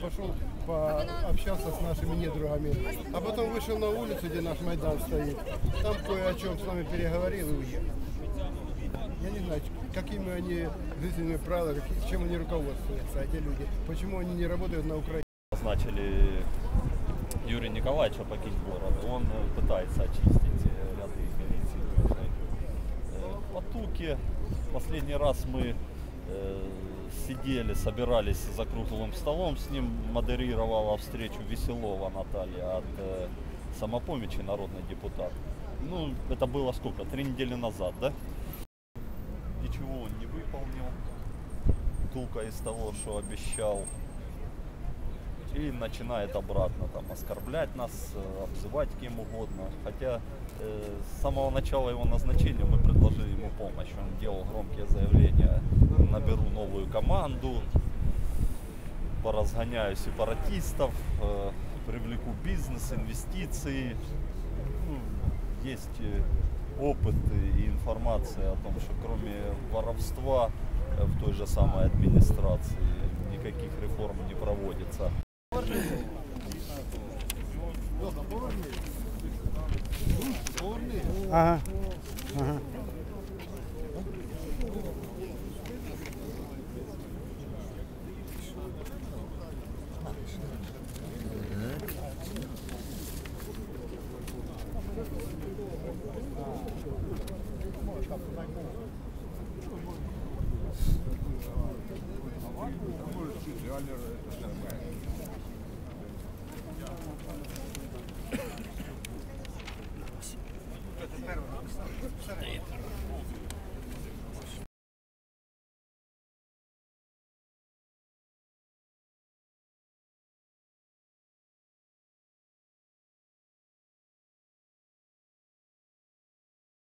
пошел пообщался с нашими недругами. А потом вышел на улицу, где наш Майдан стоит. Там кое о чем с нами переговорил и уехал. Я не знаю, какими они жизненными правилами, чем они руководствуются, эти люди. Почему они не работают на Украине. назначили Юрия Николаевича покинуть город. Он э, пытается очистить э, ряды милиции. Э, По Туке последний раз мы сидели, собирались за круглым столом. С ним модерировала встречу Веселова Наталья от э, самопомощи, народный депутат. Ну, это было сколько? Три недели назад, да? Ничего он не выполнил. Тука из того, что обещал и начинает обратно там оскорблять нас, э, обзывать кем угодно. Хотя э, с самого начала его назначения мы предложили ему помощь. Он делал громкие заявления, наберу новую команду, поразгоняю сепаратистов, э, привлеку бизнес, инвестиции. Ну, есть э, опыт и информация о том, что кроме воровства э, в той же самой администрации никаких реформ не проводится. Ага. Ага. Это первое.